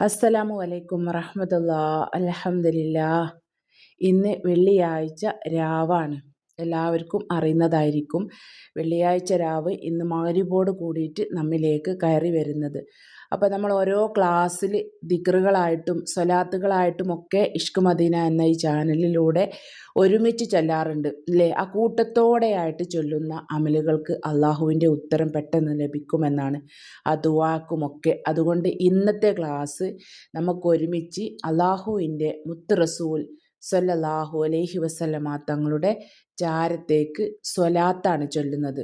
അസ്സലാമു അലൈക്കും വറഹമത്തുള്ള. അലഹമില്ല ഇന്ന് വെള്ളിയാഴ്ച രാവാണ്. എല്ലാവർക്കും അറിയുന്നതായിരിക്കും. വെള്ളിയാഴ്ച രാവ് ഇന്ന് മാരിബോട് കൂടിയിട്ട് നമ്മിലേക്ക് കയറി വരുന്നത്. അപ്പോൾ നമ്മൾ ഓരോ ക്ലാസ്സിൽ ദിക്റുകളായിട്ടും സ്വലാത്തുകളായിട്ടും ഒക്കെ ഇഷ്ക് മദീന എന്ന ഈ ചാനലിലൂടെ ഒരുമിച്ച് ചൊല്ലാറുണ്ട് അല്ലേ ആ കൂട്ടത്തോടെയായിട്ട് ചൊല്ലുന്ന അമലുകൾക്ക് അള്ളാഹുവിന്റെ ഉത്തരം പെട്ടെന്ന് ലഭിക്കുമെന്നാണ് ആ ദുവാക്കുമൊക്കെ. അതുകൊണ്ട് ഇന്നത്തെ ക്ലാസ് നമുക്ക് ഒരുമിച്ച് അള്ളാഹുവിന്റെ മുത്ത് റസൂൽ സല്ലല്ലാഹു അലൈഹി വസല്ലമ തങ്ങളുടെ ചാരത്തേക്ക് സ്വലാത്താണ് ചൊല്ലുന്നത്.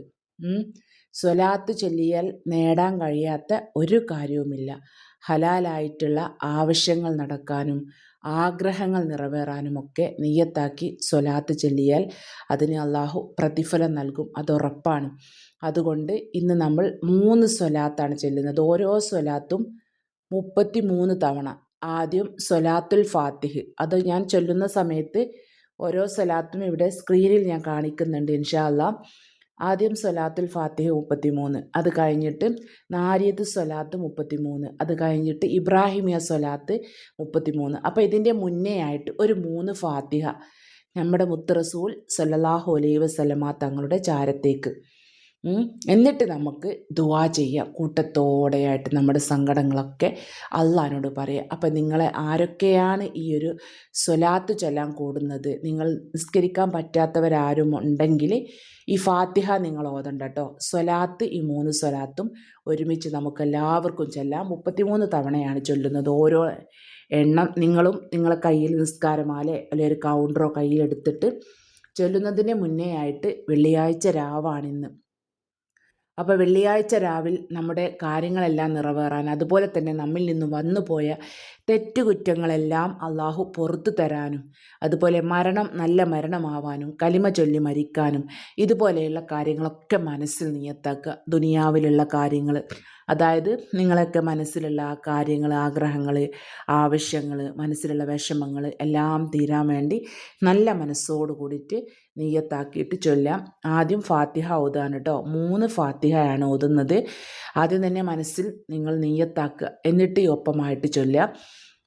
സ്വലാത്ത് ചൊല്ലിയാൽ നേടാൻ കഴിയാത്ത ഒരു കാര്യവുമില്ല. ഹലാലായിട്ടുള്ള ആവശ്യങ്ങൾ നടക്കാനും ആഗ്രഹങ്ങൾ നിറവേറാനുമൊക്കെ നീയത്താക്കി സ്വലാത്ത് ചൊല്ലിയാൽ അതിന് അള്ളാഹു പ്രതിഫലം നൽകും. അത് ഉറപ്പാണ് അതുകൊണ്ട് ഇന്ന് നമ്മൾ മൂന്ന് സ്വലാത്താണ് ചൊല്ലുന്നത്. ഓരോ സ്വലാത്തും മുപ്പത്തി മൂന്ന് തവണ. ആദ്യം സ്വലാത്തുൽ ഫാത്തിഹ്. അത് ഞാൻ ചൊല്ലുന്ന സമയത്ത് ഓരോ സ്വലാത്തും ഇവിടെ സ്ക്രീനിൽ ഞാൻ കാണിക്കുന്നുണ്ട് ഇൻഷാ അള്ളാഹ് ആദ്യം സ്വലാത്തുൽ ഫാത്തിഹ മുപ്പത്തിമൂന്ന് അത് കഴിഞ്ഞിട്ട് നാരിയത്ത് സ്വലാത്ത് മുപ്പത്തിമൂന്ന് അത് കഴിഞ്ഞിട്ട് ഇബ്രാഹിമിയ സ്വലാത്ത് മുപ്പത്തിമൂന്ന്. അപ്പോൾ ഇതിന്റെ മുന്നേ ആയിട്ട് ഒരു മൂന്ന് ഫാത്തിഹ നമ്മുടെ മുത്തറസൂൽ സല്ലാഹു അലൈ അലൈഹി വസല്ലമ തങ്ങളുടെ ചാരത്തേക്ക് എന്നിട്ട് നമുക്ക് ദുവാ ചെയ്യുക കൂട്ടത്തോടെയായിട്ട് നമ്മുടെ സങ്കടങ്ങളൊക്കെ അള്ളഹാനോട് പറയുക അപ്പം നിങ്ങളെ ആരൊക്കെയാണ് ഈ ഒരു സ്വലാത്ത് ചൊല്ലാൻ കൂടുന്നത്? നിങ്ങൾ നിസ്കരിക്കാൻ പറ്റാത്തവരാരും ഉണ്ടെങ്കിൽ ഈ ഫാത്തിഹ നിങ്ങൾ ഓതണ്ട കേട്ടോ സ്വലാത്ത് ഈ മൂന്ന് സ്വലാത്തും ഒരുമിച്ച് നമുക്ക് എല്ലാവർക്കും ചെല്ലാം. മുപ്പത്തിമൂന്ന് തവണയാണ് ചൊല്ലുന്നത്. ഓരോ എണ്ണം നിങ്ങളും നിങ്ങളെ കയ്യിൽ നിസ്കാരമാലെ അല്ലെങ്കിൽ ഒരു കൗണ്ടറോ കയ്യിലെടുത്തിട്ട് ചൊല്ലുന്നതിന് മുന്നേ ആയിട്ട് വെള്ളിയാഴ്ച രാവാണിന്ന്. അപ്പോൾ വെള്ളിയാഴ്ച രാവിലെ നമ്മുടെ കാര്യങ്ങളെല്ലാം നിറവേറാൻ അതുപോലെ തന്നെ നമ്മിൽ നിന്ന് വന്നുപോയ തെറ്റുകുറ്റങ്ങളെല്ലാം അള്ളാഹു പുറത്തു തരാനും അതുപോലെ മരണം നല്ല മരണമാവാനും കലിമ ചൊല്ലി മരിക്കാനും ഇതുപോലെയുള്ള കാര്യങ്ങളൊക്കെ മനസ്സിൽ നിയത്താക്കുക ദുനിയാവിലുള്ള കാര്യങ്ങൾ. അതായത് നിങ്ങളൊക്കെ മനസ്സിലുള്ള ആ കാര്യങ്ങൾ ആഗ്രഹങ്ങൾ ആവശ്യങ്ങൾ മനസ്സിലുള്ള വിഷമങ്ങൾ എല്ലാം തീരാൻ വേണ്ടി നല്ല മനസ്സോട് കൂടിയിട്ട് നെയ്യത്താക്കിയിട്ട് ചൊല്ലാം. ആദ്യം ഫാത്തിഹ ഓതാണ് കേട്ടോ മൂന്ന് ഫാത്തിഹയാണ് ഓതുന്നത്. ആദ്യം തന്നെ മനസ്സിൽ നിങ്ങൾ നെയ്യത്താക്കുക എന്നിട്ട് ഈ ഒപ്പമായിട്ട് ചൊല്ലുക.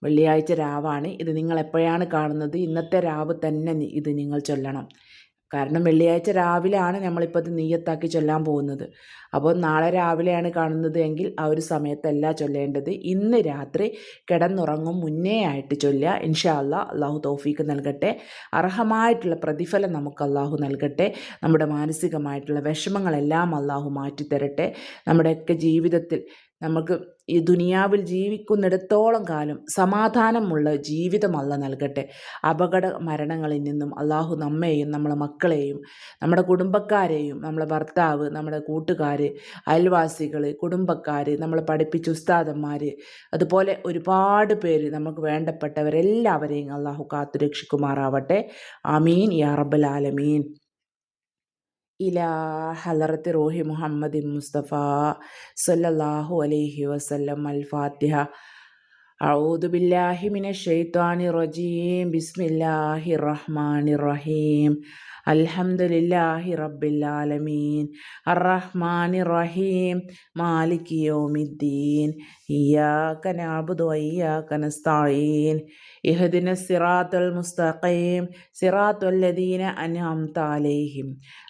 വെള്ളിയാഴ്ച രാവാണ്. ഇത് നിങ്ങൾ എപ്പോഴാണ് കാണുന്നത്? ഇന്നത്തെ രാവ് തന്നെ ഇത് നിങ്ങൾ ചൊല്ലണം. കാരണം വെള്ളിയാഴ്ച രാവിലെയാണ് നമ്മളിപ്പോൾ ഇത് നെയ്യത്താക്കി ചൊല്ലാൻ പോകുന്നത്. അപ്പോൾ നാളെ രാവിലെയാണ് കാണുന്നത് എങ്കിൽ ആ ഒരു സമയത്തല്ല ചൊല്ലേണ്ടത്. ഇന്ന് രാത്രി കിടന്നുറങ്ങും മുന്നേ ആയിട്ട് ചൊല്ലുക. ഇൻഷാ അല്ല അള്ളാഹു തോഫീക്ക് നൽകട്ടെ. അർഹമായിട്ടുള്ള പ്രതിഫലം നമുക്ക് അള്ളാഹു നൽകട്ടെ. നമ്മുടെ മാനസികമായിട്ടുള്ള വിഷമങ്ങളെല്ലാം അള്ളാഹു മാറ്റിത്തരട്ടെ. നമ്മുടെയൊക്കെ ജീവിതത്തിൽ നമുക്ക് ഈ ദുനിയാവിൽ ജീവിക്കുന്നിടത്തോളം കാലം സമാധാനമുള്ള ജീവിതം അല്ല നൽകട്ടെ. അപകട മരണങ്ങളിൽ നിന്നും അള്ളാഹു നമ്മെയും നമ്മളെ മക്കളെയും നമ്മുടെ കുടുംബക്കാരെയും നമ്മളെ ഭർത്താവ് നമ്മുടെ കൂട്ടുകാർ അയൽവാസികൾ കുടുംബക്കാർ നമ്മളെ പഠിപ്പിച്ച ഉസ്താദന്മാർ അതുപോലെ ഒരുപാട് പേര് നമുക്ക് വേണ്ടപ്പെട്ടവരെല്ലാവരെയും അള്ളാഹു കാത്തുരക്ഷിക്കുമാറാവട്ടെ. അമീൻ യാ റബ്ബൽ ആലമീൻ. ഇലാ ഹലറത്ത് റോഹി മുഹമ്മദ് മുസ്തഫ സല്ലല്ലാഹു അലൈഹി വസല്ലം അൽ ഫാത്തിഹ أعوذ بالله من الشيطان الرجيم بسم الله الرحمن الرحيم അൽഹംദുലില്ലാഹി റബ്ബില്ലാലമീൻ അറഹ്മാൻ റഹീം മാലിക് യോമിദ്ദീൻ. ഇയാക്ക നാബുദു വയ്യാക്ക നസ്തായീൻ ഇഹദിന സിറാത്തുൽ മുസ്തഖീം. സിറാത്തുൽ ലദീന അൻഅംത അലൈഹിം.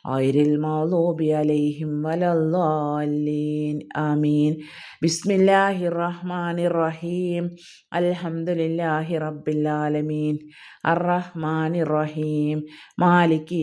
ഗൈറിൽ മൗലൂബി അലൈഹിം വലല്ലാലീൻ ആമീൻ. ബിസ്മില്ലാഹി റഹ്മാനിർ റഹീം അൽഹംദുലില്ലാഹി റബ്ബില്ലാലമീൻ അറഹ്മാനിർ റഹീം മാലിക് الحمد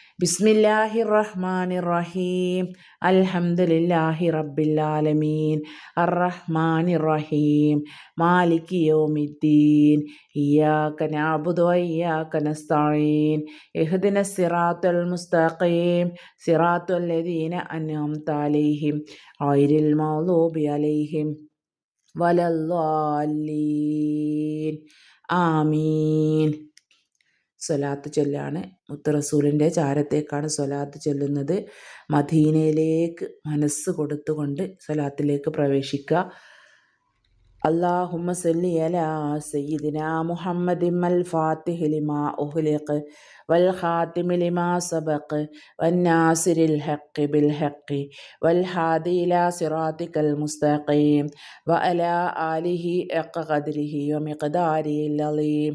ബിസ്മില്ലാഹി റഹ്മാൻ റഹീം അൽഹംദുലില്ലാഹി റബ്ബില്ലാലമീൻ. അറഹ്മാൻ റഹീം മാലിക് യോമിദ്ദീൻ. ഇയാക്ക നാബുദ് വയ്യാക്ക നസ്തഈൻ. ഇഹ്ദിന സിറാത്തുൽ മുസ്തഖീം. സിറാത്തുൽ ലദീന അൻഅംത അലൈഹിം. ഗൈരിൽ മൗലൂബി അലൈഹിം. വലല്ലാലീൻ ആമീൻ. സ്വലാത്ത് ചൊല്ലാണ് മുത്ത് റസൂലിൻ്റെ ചാരത്തേക്കാണ് സ്വലാത്ത് ചൊല്ലുന്നത് മദീനയിലേക്ക് മനസ്സ് കൊടുത്തുകൊണ്ട് സ്വലാത്തിലേക്ക് പ്രവേശിക്കുക اللهم صل على سيدنا محمد الفاتح لما أغلق والخاتم لما سبق والناصر الحق بالحق والهادي إلى صراطك المستقيم وعلى آله حق قدره ومقداره العظيم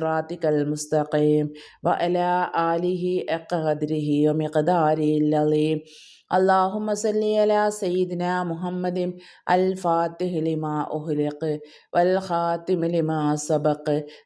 المستقيم وعلى آله حق قدره ومقداره العظيم اللهم صل على سيدنا محمد الفاتح لما أغلق والخاتم لما سبق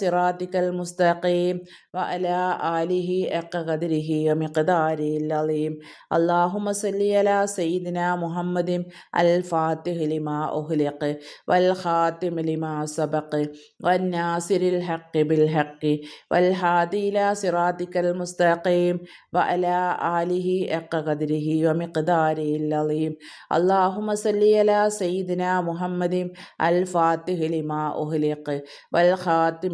സിറാത്തിക്കൽ മുസ്തഖീം വഅല ആലിഹി അക്കദിരിഹി മിഖ്താരിൽ അലീം. അല്ലാഹുമ്മ സല്ലി അലാ സയ്യിദിന മുഹമ്മദിൻ അൽ ഫാത്തിഹ് ലിമാ ഉഹ്ലിഖ് വൽ ഖാത്തിമ ലിമാ സബഖ് വൻ നാസിരിൽ ഹഖ് ബിൽ ഹഖ് വൽ ഹാദി ഇലാ സിറാത്തിക്കൽ മുസ്തഖീം വഅല ആലിഹി അക്കദിരിഹി വമിഖ്താരിൽ അലീം. അല്ലാഹുമ്മ സല്ലി അലാ സയ്യിദിന മുഹമ്മദിൻ അൽ ഫാത്തിഹ് ലിമാ ഉഹ്ലിഖ് വൽ ഖാത്തിമ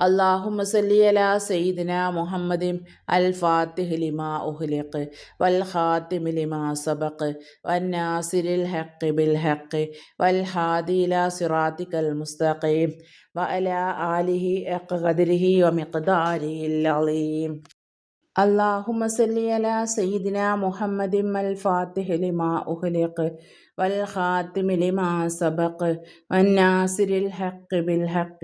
اللهم صل على سيدنا محمد الفاتح لما أغلق والخاتم لما سبق والناصر الحق بالحق والهادي إلى صراطك المستقيم وعلى آله حق قدره ومقداره العظيم اللهم صل على سيدنا محمد الفاتح لما أغلق والخاتم لما سبق والناصر الحق بالحق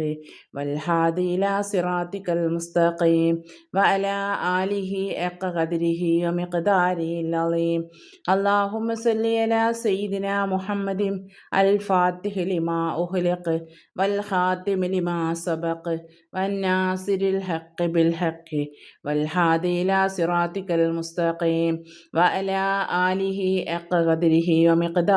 والهادي إلى صراطك المستقيم وعلى آله حق قدره ومقداره العظيم. اللهم صل على سيدنا محمد الفاتح لما أغلق والخاتم لما سبق والناصر الحق بالحق والهادي إلى صراطك المستقيم وعلى آله حق قدره ومقداره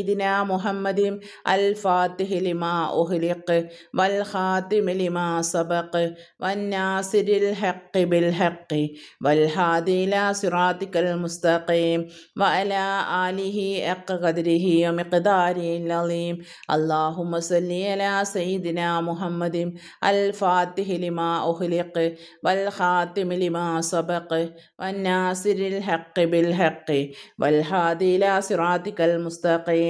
سيدنا محمد الفاتح لما أهلق والخاتم لما سبق والناصر الحق بالحق والهادي إلى صراطك المستقيم وعلى آله حق قدره ومقداره العظيم اللهم صل على سيدنا محمد الفاتح لما أهلق والخاتم لما سبق والناصر الحق بالحق والهادي إلى صراطك المستقيم العظيم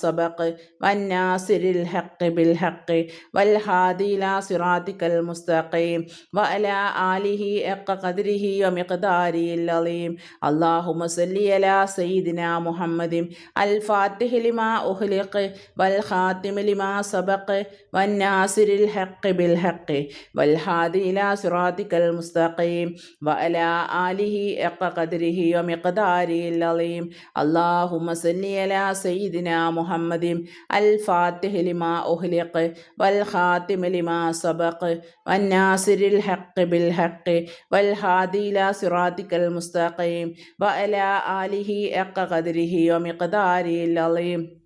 സബഖ് വന്നാസിരിൽ ഹഖ് ബിൽ ഹഖ് വൽ ഹാദില സിറാത്തിക്കൽ മുസ്തഖീം വഅല ആലിഹി എക്ക ഖദ്രിഹി വമിഖ്ദാരിൽ അലീം അല്ലാഹുമ്മ സല്ലി അലാ സയ്യിദിന മുഹമ്മദിൻ അൽ ഫാത്തിഹ ലിമാ ഉഹ്ലിഖ് വൽ ഖാതിമ ലിമാ സബഖ് വന്നാസിരിൽ ഹഖ് ബിൽ ഹഖ് വൽ ഹാദില സിറാത്തിക്കൽ മുസ്തഖീം വഅല ആലിഹി എക്ക ഖദ്രിഹി വമിഖ്ദാരിൽ അലീം അല്ലാഹുമ്മ സല്ലി അലാ സയ്യിദിന محمد الفاتح لما أهلق والخاتم لما سبق والناصر الحق بالحق والهادي إلى صراطك المستقيم وعلى آله حق قدره ومقداره العظيم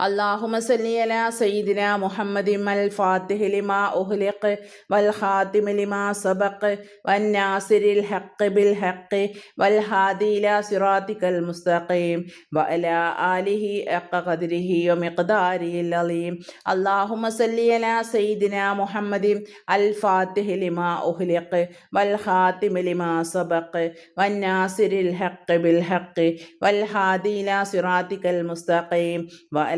اللهم صل على سيدنا محمد الفاتح لما أهلق والخاتم لما سبق والناصر الحق بالحق والهادي إلى صراطك المستقيم وعلى آله حق قدره ومقداره العظيم اللهم صل على سيدنا محمد الفاتح لما أهلق والخاتم لما سبق والناصر الحق بالحق والهادي إلى صراطك المستقيم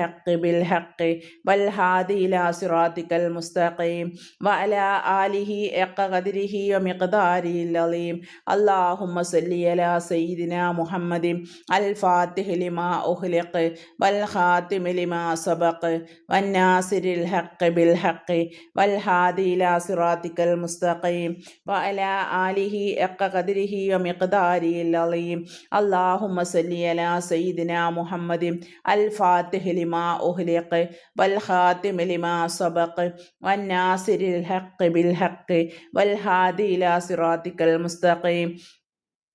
الحق بالحق والهادي إلى صراطك المستقيم. وعلى آله حق قدره ومقداره العظيم. اللهم صل على سيدنا محمد الفاتح لما أخلق والخاتم لما سبق والناصر الحق بالحق والهادي إلى صراطك المستقيم. وعلى آله حق قدره ومقداره العظيم. اللهم صل على سيدنا محمد الفاتح لما لما أهلق والخاتم لما سبق والناصر الحق بالحق والهادي إلى صراطك المستقيم.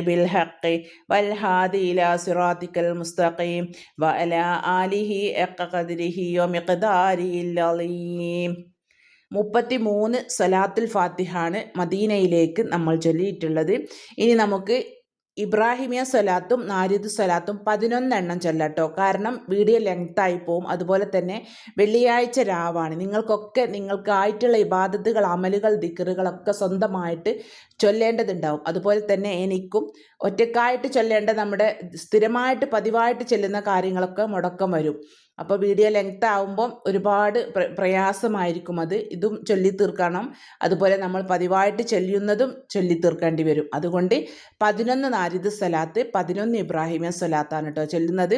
بالحق والهادي إلى صراطك المستقيم وعلى آله حق قدره ومقداره العظيم മുപ്പത്തി മൂന്ന് സലാത്തുൽ ഫാത്തിഹാണ് മദീനയിലേക്ക് നമ്മൾ ചൊല്ലിയിട്ടുള്ളത് ഇനി നമുക്ക് ഇബ്രാഹിമിയ സ്വലാത്തും നാരിദ് സ്വലാത്തും പതിനൊന്നെണ്ണം ചൊല്ലട്ടോ. കാരണം വീഡിയോ ലെങ്തായി പോവും. അതുപോലെ തന്നെ വെള്ളിയാഴ്ച രാവാണ്. നിങ്ങൾക്കൊക്കെ നിങ്ങൾക്കായിട്ടുള്ള ഇബാദത്തുകൾ അമലുകൾ ദിക്കറുകളൊക്കെ സ്വന്തമായിട്ട് ചൊല്ലേണ്ടതുണ്ടാവും. അതുപോലെ തന്നെ എനിക്കും ഒറ്റക്കായിട്ട് ചൊല്ലേണ്ട നമ്മുടെ സ്ഥിരമായിട്ട് പതിവായിട്ട് ചെല്ലുന്ന കാര്യങ്ങളൊക്കെ മുടക്കം വരും. അപ്പോൾ വീഡിയോ ലെങ്ത് ആകുമ്പം ഒരുപാട് പ്രയാസമായിരിക്കും അത്. ഇതും ചൊല്ലി തീർക്കണം അതുപോലെ നമ്മൾ പതിവായിട്ട് ചൊല്ലുന്നതും ചൊല്ലി തീർക്കേണ്ടി വരും. അതുകൊണ്ട് പതിനൊന്ന് നാരിദ് സ്വലാത്ത് പതിനൊന്ന് ഇബ്രാഹിമിയ സ്വലാത്താണ് കേട്ടോ ചൊല്ലുന്നത്.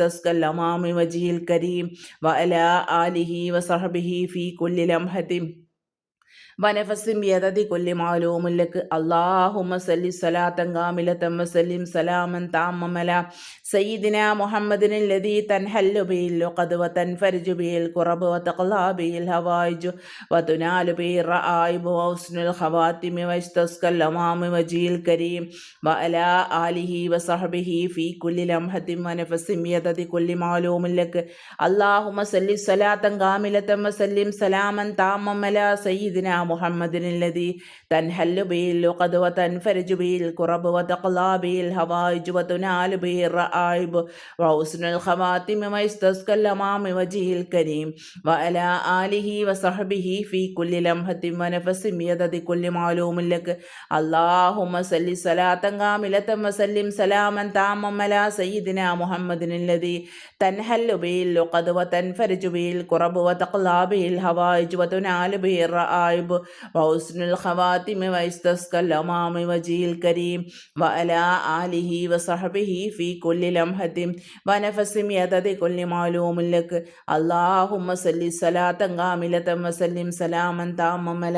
يسقى الأمام وجه الكريم وعلى آله وصحبه في كل لمحة ونفس بيدد كل معلوم لك اللهم صل صلاة كاملة وسلم سلاما تاما على سيدنا محمد الذي تنحل به اللقد وتنفرج به الكرب وتقلى به الهوائج وتنال به الرائب وحسن الخواتم ويستسقى الأمام وجه الكريم وعلى آله وصحبه في كل لمحة ونفس بيدد كل معلوم لك. اللهم صل صلاة كاملة وسلم سلاما تاما على سيدنا محمد الذي تنحل به اللقد وتنفرج به الكرب وتقلى به الهوائج وتنال به الرائب وحسن الخواتم ويستسقى الأمام وجه الكريم وعلى آله وصحبه في كل لمحة ونفس بيد كل معلوم لك اللهم صل صلاة كاملة وسلم سلاما تاما على سيدنا محمد الذي تنحل به اللقد وتنفرج به الكرب وتقلى به الهوائج وتنال به الرائب وحسن الخواتم ويستسقى الأمام وجه الكريم وعلى آله وصحبه في كل ലംഹത്തിം അള്ളാഹുമ്മ സല്ലി സലാത്തങ്കാമിലത്തം വസല്ലിം സലാമൻ താമമല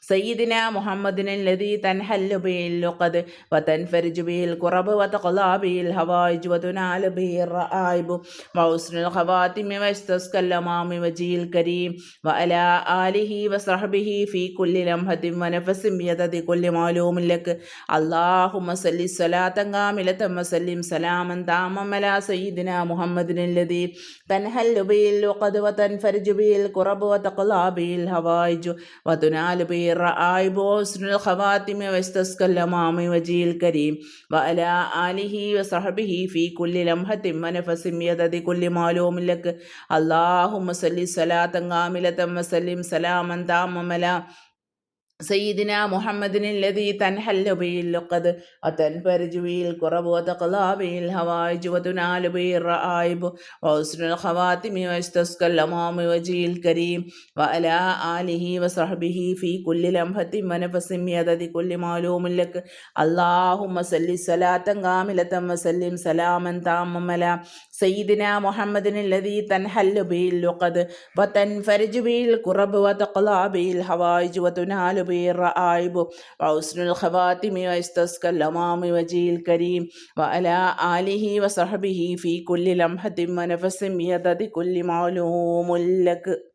سيدنا محمد الذي تنحل به اللقد وتنفرج به الكرب وتقضى به الهوائج وتنال به الرائب. وحسن الخواتم ويستسقى الأمام وجه الكريم وعلى آله وصحبه في كل لمحة ونفس بيدد كل معلوم لك. اللهم صل صلاة كاملة وسلم سلاما تاما على سيدنا محمد الذي تنحل به اللقد وتنفرج به الكرب وتقضى به الهوائج وتنال به الرائب وحسن الخواتم واستسقى الأمام وجه الكريم وعلى آله وصحبه في كل لمحة ونفس يدد كل معلوم لك اللهم صل صلاة كاملة وسلم سلاما تاما على سيدنا محمد الذي تنحل به اللقد وتنفرج به الكرب وتقضى به الهوائج وتنال به الرائب وحسن الخواتم ويستسقى الأمام وجه الكريم وعلى آله وصحبه في كل لمحة ونفس يدد كل معلوم لك اللهم صل صلاة كاملة وسلم سلاما تاما على سيدنا محمد الذي تنحل به اللقد وتنفرج به الكرب وتقلع به الحوائج وتنال به الرائب وحسن الخواتم ويستسقى الأمام وجه الكريم وعلى آله وصحبه في كل لمحة ونفس بيدد كل معلوم لك.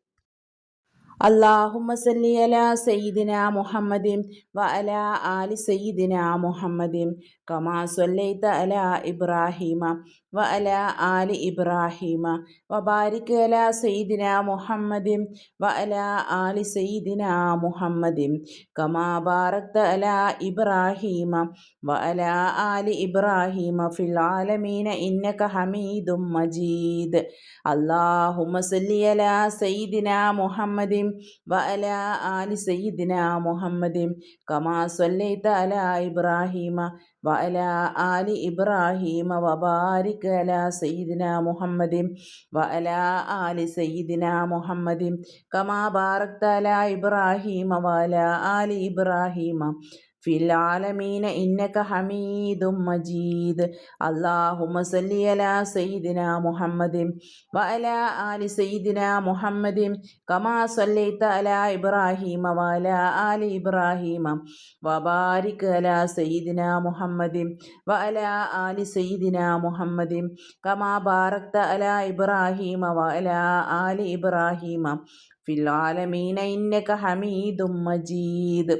അള്ളാഹുമ്മ സല്ലി അല സയ്യിദിന മുഹമ്മദിൻ വ അല ആലി സയ്യിദിന മുഹമ്മദിൻ കമാ സല്ലൈത അല ഇബ്രാഹീമ വ അല ആലി ഇബ്രാഹീമ വ ബാരിക് അല സയ്യിദിന മുഹമ്മദിൻ വ അല ആലി സയ്യിദിന മുഹമ്മദിൻ കമാ ബാറക്ത അല ഇബ്രാഹീമ വ അല ആലി ഇബ്രാഹീമ ഫിൽ ആലമീന ഇന്നക ഹമീദും മജീദ്. സല്ലി അല സയ്യിദിന മുഹമ്മദിൻ വഅല ആലി സയ്യിദിന മുഹമ്മദ് കമാ സല്ലൈത അല ഇബ്രാഹീമ വഅല ആലി ഇബ്രാഹീമ വബാരിക അല സയ്യിദിന മുഹമ്മദ് വഅല ആലി സയ്യിദിന മുഹമ്മദ് കമാ ബാറക്ത അല ഇബ്രാഹീമ വഅല ആലി ഇബ്രാഹീമ. ഫിലാലമീന ഇന്നക ഹമീദും മജീദ്. അള്ളാഹുമ സല്ലി അലാ സയ്യിദിന മുഹമ്മദിൻ വഅല ആലി സയ്യിദിന മുഹമ്മദിൻ കമാ സല്ലൈത അലാ ഇബ്രാഹീമ വഅല ആലി ഇബ്രാഹീമ വബാരിക് അലാ സയ്യിദിന മുഹമ്മദിൻ വഅല ആലി സയ്യിദിന മുഹമ്മദിൻ കമാ ബാറക്ത അലാ ഇബ്രാഹീമ വഅല ആലി ഇബ്രാഹീമ. ഫിൽ ആലമീന ഇന്നക ഹമീദും മജീദ്.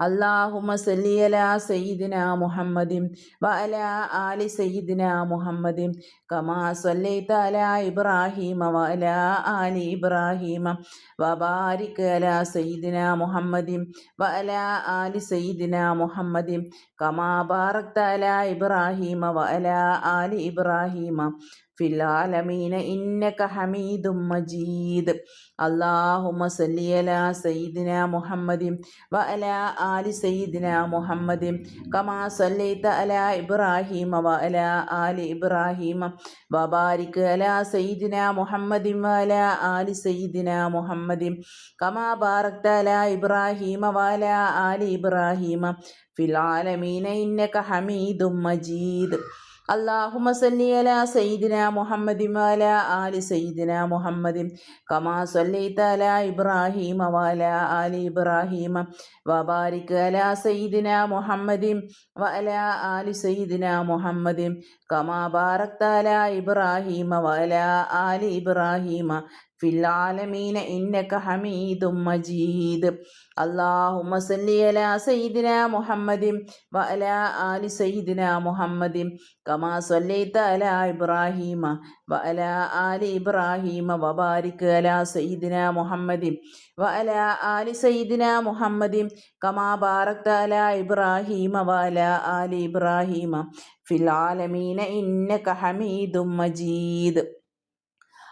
അള്ളാഹുമ സല്ലിയല സയ്യിദിന മുഹമ്മദിം വഅല ആലി സയ്യിദിന മുഹമ്മദിം കമാ സല്ലൈത അല ഇബ്രാഹീമ വഅല ആലി ഇബ്രാഹീമ വബാരിക അല സയ്യിദിന മുഹമ്മദിം വഅല ആലി സയ്യിദിന മുഹമ്മദിം കമാ ബാറക്തല ഇബ്രാഹീമ വഅല ആലി ഇബ്രാഹീമ ഫിലാലമീന ഇന്നക ഹമീദും മജീദ്. അള്ളാഹുമ സല്ലിയല സയ്യിദിന മുഹമ്മദിം വഅല ആലി സയ്യിദിന മുഹമ്മദിം. കമാ സല്ലൈത അല ഇബ്രാഹീമ വഅല ആലി ഇബ്രാഹീമ. വബാരിക് അല സയ്യിദിന മുഹമ്മദിം വഅല ആലി സയ്യിദിന മുഹമ്മദിം. കമാ ബാറക്ത അല ഇബ്രാഹീമ വഅല ആലി ഇബ്രാഹീമ ഫിലാലമീന ഇന്നക ഹമീദും മജീദ് അള്ളാഹുമ സല്ലി അല സയ്യിദിന മുഹമ്മദിം വാല ആലി സയ്യിദിന മുഹമ്മദിം കമാ സല്ലൈത അല ഇബ്രാഹീമ വാല ആലി ഇബ്രാഹിമ വബാരിക് അല സയ്യിദിന മുഹമ്മദിം വഅല ആലി സയ്യിദിന മുഹമ്മദിം കമാ ബാറക്ത ഇബ്രാഹിമ ഇബ്രാഹീമ വഅല ആലി ഇബ്രാഹിമ ഫില്ലാലമീന ഇന്നക ഹമീദും മജീദ്. അള്ളാഹുമ്മ സല്ലി അലാ സയ്യിദിന മുഹമ്മദിൻ വ ആലി സയ്യിദിന മുഹമ്മദിൻ കമാ സല്ലൈത അലാ ഇബ്രാഹീമ വ ആലി ഇബ്രാഹീമ വബാരിക് അലാ സയ്യിദിന മുഹമ്മദിൻ വ ആലി സയ്യിദിന മുഹമ്മദിൻ കമാ അലാ ഇബ്രാഹീമ വ ആലി ഇബ്രാഹീമ. ഫിൽ ആലമീന ഇന്നക ഹമീദും മജീദ്.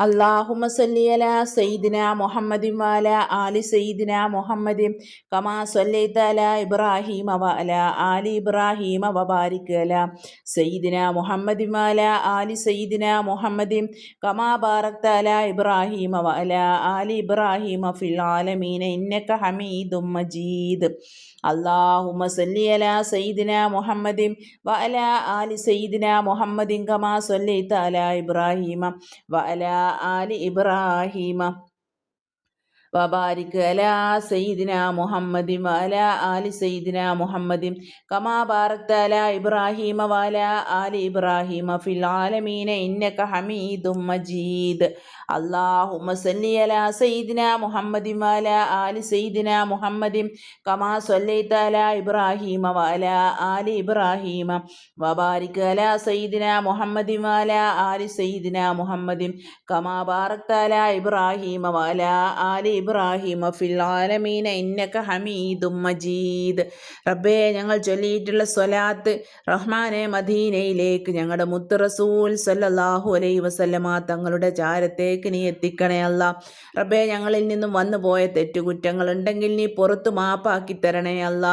اللهم صل على سيدنا محمد وعلى آل سيدنا محمد كما صليت على إبراهيم وعلى آل إبراهيم وبارك على سيدنا محمد وعلى آل سيدنا محمد كما باركت على إبراهيم وعلى آل إبراهيم في العالمين إنك حميد مجيد اللهم صل على سيدنا محمد وعلى آل سيدنا محمد كما صليت على ആലി ഇബ്രാഹീമ. വബാരിക് അല സയ്യിദിന മുഹമ്മദിം അല ആലി സയ്യിദിന മുഹമ്മദിം. കമാ ബാറക്ത അല ഇബ്രാഹിമ വാല ആലി ഇബ്രാഹിമ ഫിൽ ആലമീന ഇന്നക ഹമീദും മജീദ്. അള്ളാഹുമ സല്ലി അല സയ്യിദിന മുഹമ്മദിം അല ആലി സയ്യിദിന മുഹമ്മദിം. കമാ സല്ലൈത അല ഇബ്രാഹിമ വാല ആലി ഇബ്രാഹിമ. വബാരിക് അല സയ്യിദിന മുഹമ്മദിം വാല ആലി സയ്യിദിന മുഹമ്മദിം. കമാ ബാറക്ത അല ഇബ്രാഹിമ വാല ആലി ഇബ്രാഹിമ ഫിൽ ആലമീന ഇന്നക ഹമീദും മജീദ്. റബ്ബേ ഞങ്ങൾ ചൊല്ലിയിട്ടുള്ള സ്വലാത്ത് റഹ്മാനെ മദീനയിലേക്ക് ഞങ്ങളുടെ മുത്ത് റസൂൽ സല്ലാഹു അലൈ വസല്ലമ തങ്ങളുടെ ചാരത്തേക്ക് നീ എത്തിക്കണേ അല്ല. റബ്ബേ ഞങ്ങളിൽ നിന്നും വന്നു പോയ തെറ്റുകുറ്റങ്ങൾ ഉണ്ടെങ്കിൽ നീ പുറത്തു മാപ്പാക്കി തരണേ അല്ല.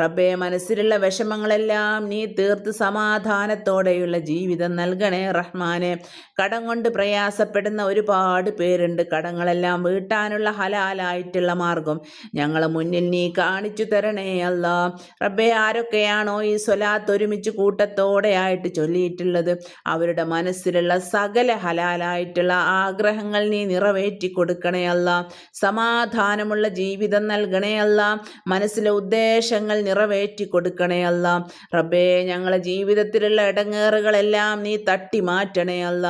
റബ്ബേ മനസ്സിലുള്ള വിഷമങ്ങളെല്ലാം നീ തീർത്ത് സമാധാനത്തോടെയുള്ള ജീവിതം നൽകണേ റഹ്മാനെ. കടം കൊണ്ട് പ്രയാസപ്പെടുന്ന ഒരുപാട് പേരുണ്ട്. കടങ്ങളെല്ലാം വീട്ടാനുള്ള ഹലാലായിട്ടുള്ള മാർഗം ഞങ്ങളെ മുന്നിൽ നീ കാണിച്ചു തരണേ അല്ല. റബ്ബെ ആരൊക്കെയാണോ ഈ സ്വലാത്ത് ഒരുമിച്ച് കൂട്ടത്തോടെയായിട്ട് ചൊല്ലിയിട്ടുള്ളത്? അവരുടെ മനസ്സിലുള്ള സകല ഹലാലായിട്ടുള്ള ആഗ്രഹങ്ങൾ നീ നിറവേറ്റി കൊടുക്കണേ അല്ല. സമാധാനമുള്ള ജീവിതം നൽകണേ അല്ല. മനസ്സിലെ ഉദ്ദേശങ്ങൾ നിറവേറ്റി കൊടുക്കണേ അല്ല. റബ്ബേ ഞങ്ങളെ ജീവിതത്തിലുള്ള ഇടങ്ങേറുകളെല്ലാം നീ തട്ടി മാറ്റണേ അല്ല.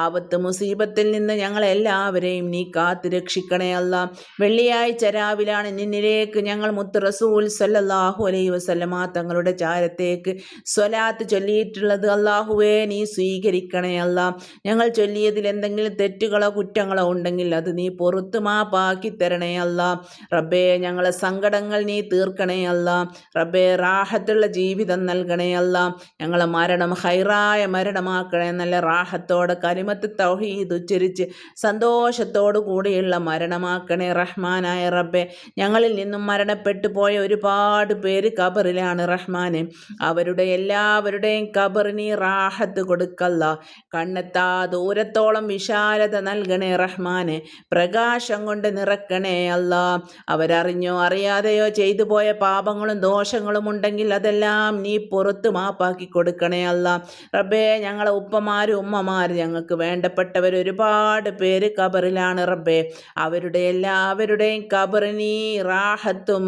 ആപത്ത് മുസീബത്തിൽ നിന്ന് ഞങ്ങളെല്ലാവരെയും നീ കാത്തു രക്ഷിക്കണേ അല്ല. വെള്ളിയാഴ്ച രാവിലാണ് നിന്നിലേക്ക് ഞങ്ങൾ മുത്ത് റസൂൽ സല്ലല്ലാഹു അലൈ വസല്ലമ തങ്ങളുടെ ചാരത്തേക്ക് സ്വലാത്ത് ചൊല്ലിയിട്ടുള്ളത്. അള്ളാഹുവേ നീ സ്വീകരിക്കണേ അല്ല. ഞങ്ങൾ ചൊല്ലിയതിൽ എന്തെങ്കിലും തെറ്റുകളോ കുറ്റങ്ങളോ ഉണ്ടെങ്കിൽ അത് നീ പുറത്തു മാപ്പാക്കി തരണേ അല്ല. റബ്ബേ ഞങ്ങളെ സങ്കടങ്ങൾ നീ തീർക്കണേ അല്ല. റബ്ബേ റാഹത്തുള്ള ജീവിതം നൽകണേ അല്ല. ഞങ്ങളെ മരണം ഹൈറായ മരണമാക്കണേ. നല്ല റാഹത്തോടെ കലിമത്ത് തൗഹീദ് ഉച്ചരിച്ച് സന്തോഷത്തോടു കൂടിയുള്ള മരണമാക്കണേ റഹ്മാനായ റബ്ബെ. ഞങ്ങളിൽ നിന്നും മരണപ്പെട്ടു പോയ ഒരുപാട് പേര് കബറിലാണ് റഹ്മാനെ. അവരുടെ എല്ലാവരുടെയും കബറിനി റാഹത്ത് കൊടുക്കല്ല. കണ്ണെത്താ ദൂരത്തോളം വിശാലത നൽകണേ റഹ്മാനെ. പ്രകാശം കൊണ്ട് നിറക്കണേ അല്ല. അവരറിഞ്ഞോ അറിയാതെയോ ചെയ്തു പോയ പാപങ്ങളും ദോഷങ്ങളും ഉണ്ടെങ്കിൽ അതെല്ലാം നീ പുറത്ത് മാപ്പാക്കി കൊടുക്കണേ അല്ല. റബ്ബേ ഞങ്ങളെ ഉപ്പമാരും ഉമ്മമാരും ഞങ്ങൾക്ക് വേണ്ടപ്പെട്ടവർ ഒരുപാട് പേര് കബറിലാണ് റബ്ബേ. അവരുടെ എല്ലാവരുടെയും കബറിനീ റാഹത്തും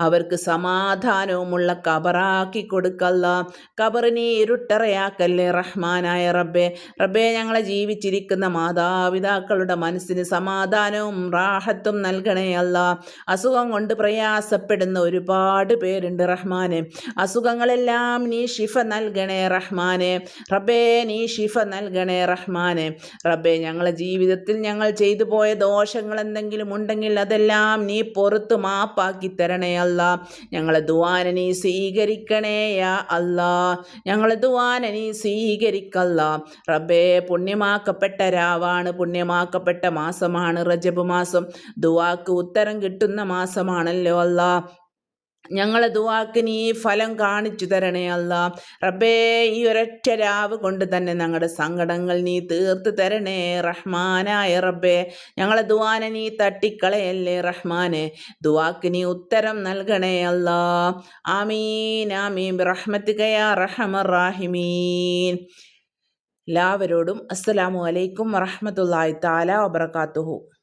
അവർക്ക് സമാധാനവുമുള്ള കബറാക്കി കൊടുക്കല്ല. കബറിനീ ഇരുട്ടറയാക്കല്ലേ റഹ്മാനായ റബ്ബെ. റബ്ബെ ഞങ്ങളെ ജീവിച്ചിരിക്കുന്ന മാതാപിതാക്കളുടെ മനസ്സിന് സമാധാനവും റാഹത്തും നൽകണേ അല്ല. അസുഖം കൊണ്ട് പ്രയാസപ്പെടുന്ന ഒരുപാട് പേരുണ്ട് റഹ്മാനെ. അസുഖങ്ങളെല്ലാം നീ ഷിഫ നൽകണേ റഹ്മാനെ. റബ്ബേ നീ ഷിഫ നൽകണേ റഹ്മാനെ. റബ്ബെ ഞങ്ങളെ ജീവിതത്തിൽ ഞങ്ങൾ ചെയ്തു പോയ ദോഷങ്ങൾ എന്തെങ്കിലും ഉണ്ടെങ്കിൽ അതെല്ലാം നീ പുറത്ത് മാപ്പാക്കി തരണേ അല്ല. ഞങ്ങളെ ദുവാന നീ സ്വീകരിക്കണേ യാ അല്ലാ. ഞങ്ങളെ ദുവാന നീ സ്വീകരിക്കല്ല. റബ്ബേ പുണ്യമാക്കപ്പെട്ട രാവാണ് പുണ്യമാക്കപ്പെട്ട മാസമാണ് റജബ് മാസം. ദുവാക്ക് ഉത്തരം കിട്ടുന്ന മാസമാണല്ലോ അല്ല. ഞങ്ങളെ ദുവാക്ക് നീ ഫലം കാണിച്ചു തരണേ അല്ല. റബ്ബേ ഈ ഒരൊറ്റ രാവ് കൊണ്ട് തന്നെ ഞങ്ങളുടെ സങ്കടങ്ങൾ നീ തീർത്ത് തരണേ. റഹ്മാനായ റബ്ബേ ഞങ്ങളെ ദുവാനെ നീ തട്ടിക്കളയല്ലേ റഹ്മാനെ. ദുവാക്ക് നീ ഉത്തരം നൽകണേ അല്ല. ആമീൻ ആമീൻ. റഹ്മത്തികയ റഹമറാഹിമീൻ. എല്ലാവരോടും അസ്സലാമു അലൈക്കും വറഹമത്തല്ലാഹി താല വബർക്കാത്തുഹു